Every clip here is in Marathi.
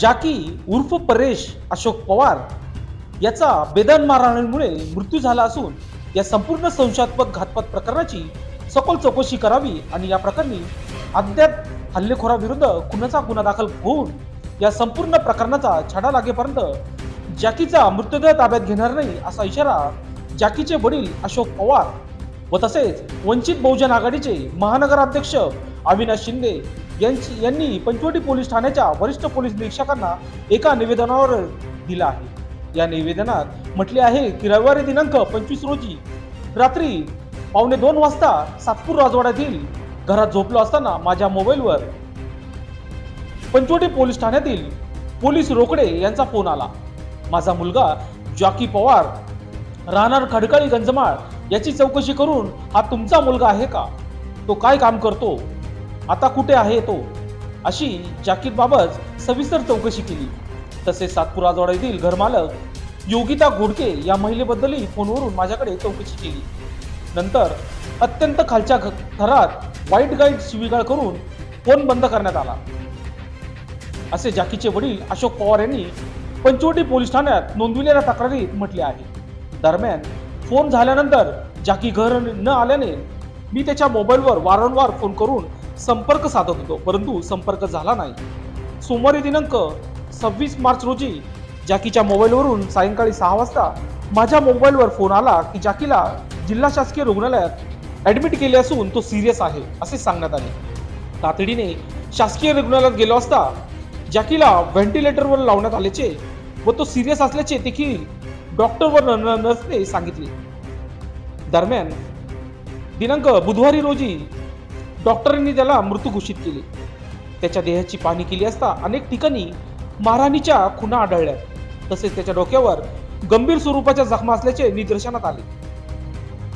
जाकी उर्फ परेश अशोक पवार याचा बेदन मारहाणीमुळे मृत्यू झाला असून या संपूर्ण संशयात्मक घातपात प्रकरणाची सखोल चौकशी करावी आणि या प्रकरणी अद्याप हल्लेखोराविरुद्ध खुनाचा गुन्हा दाखल होऊन या संपूर्ण प्रकरणाचा छडा लागेपर्यंत जॅकीचा मृतदेह ताब्यात घेणार नाही असा इशारा जॅकीचे वडील अशोक पवार व तसेच वंचित बहुजन आघाडीचे महानगराध्यक्ष अविनाश शिंदे यांची यांनी पंचवटी पोलीस ठाण्याच्या वरिष्ठ पोलीस निरीक्षकांना एका निवेदनावर दिला आहे. या निवेदनात म्हटले आहे की रविवारी दिनांक पंचवीस रोजी रात्री पावणे दोन वाजता सातपूर राजवाड्यातील घरात झोपलो असताना माझ्या मोबाईलवर पंचवटी पोलीस ठाण्यातील पोलीस रोकडे यांचा फोन आला. माझा मुलगा जॉकी पवार राहणार खडकाळी गंजमाळ याची चौकशी करून हा तुमचा मुलगा आहे का? तो काय काम करतो? आता कुठे आहे तो? अशी जाकीर बाबत सविस्तर चौकशी केली. तसेच सातपूर येथील घरमालक योगिता घोडके या महिलेबद्दलही फोनवरून माझ्याकडे चौकशी केली. नंतर अत्यंत खालच्या थरात वाईट गाईड शिवीगाळ करून फोन बंद करण्यात आला. असे जाकीचे वडील अशोक पवार यांनी पंचवटी पोलीस ठाण्यात नोंदविलेल्या तक्रारीत म्हटले आहे. दरम्यान फोन झाल्यानंतर जाकी घर न आल्याने मी त्याच्या मोबाईलवर वारंवार फोन करून संपर्क साधत होतो परंतु संपर्क झाला नाही. सोमवारी दिनांक सव्वीस मार्च रोजी जॅकीच्या मोबाईलवरून सायंकाळी सहा वाजता माझ्या मोबाईलवर फोन आला की जॅकीला जिल्हा शासकीय रुग्णालयात ॲडमिट केले असून तो सिरियस आहे असे सांगण्यात आले. तातडीने शासकीय रुग्णालयात गेलो असता जॅकीला व्हेंटिलेटरवर लावण्यात आल्याचे व तो सिरियस असल्याचे देखील डॉक्टर व नर्सने सांगितले. दरम्यान दिनांक बुधवारी रोजी डॉक्टरांनी त्याला मृत्यू घोषित केले. त्याच्या देहाची पाहणी केली असता अनेक ठिकाणी महाराणीच्या खुणा आढळल्या. तसेच त्याच्या डोक्यावर गंभीर स्वरूपाच्या जखमा असल्याचे निदर्शनात आले.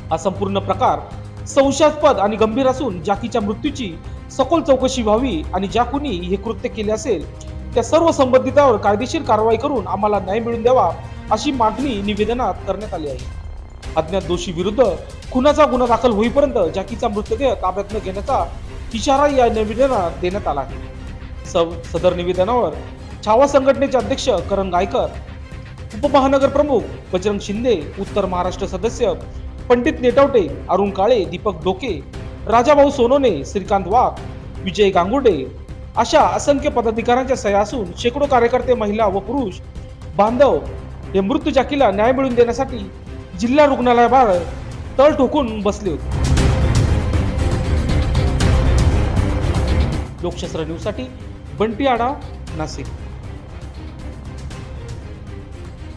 हा संपूर्ण प्रकार संशयास्पद आणि गंभीर असून जाकीच्या मृत्यूची सखोल चौकशी व्हावी आणि ज्या कुणी हे कृत्य केले असेल त्या सर्व संबंधितांवर कायदेशीर कारवाई करून आम्हाला न्याय मिळवून द्यावा अशी मागणी निवेदनात करण्यात आली आहे. अज्ञात दोषी विरुद्ध खुनाचा गुन्हा दाखल होईपर्यंत जॅकीचा मृतदेह ताब्यात न घेण्याचा इशारा या निवेदनात देण्यात आला आहे. स- सदर निवेदनावर छावा संघटनेचे अध्यक्ष करण गायकर उपमहानगर प्रमुख बजरंग शिंदे उत्तर महाराष्ट्र सदस्य पंडित नेटवटे अरुण काळे दीपक डोके राजाभाऊ सोनोने श्रीकांत वाघ विजय गांगुर्डे अशा असंख्य पदाधिकाऱ्यांच्या सह्या असून शेकडो कार्यकर्ते महिला व पुरुष बांधव हे मृत्यू जाकीला न्याय मिळवून देण्यासाठी जिल्हा रुग्णालयाबाहेर तळ ठोकून बसले होते. लोकशास्त्र न्यूजसाठी बंटी आडा नाशिक.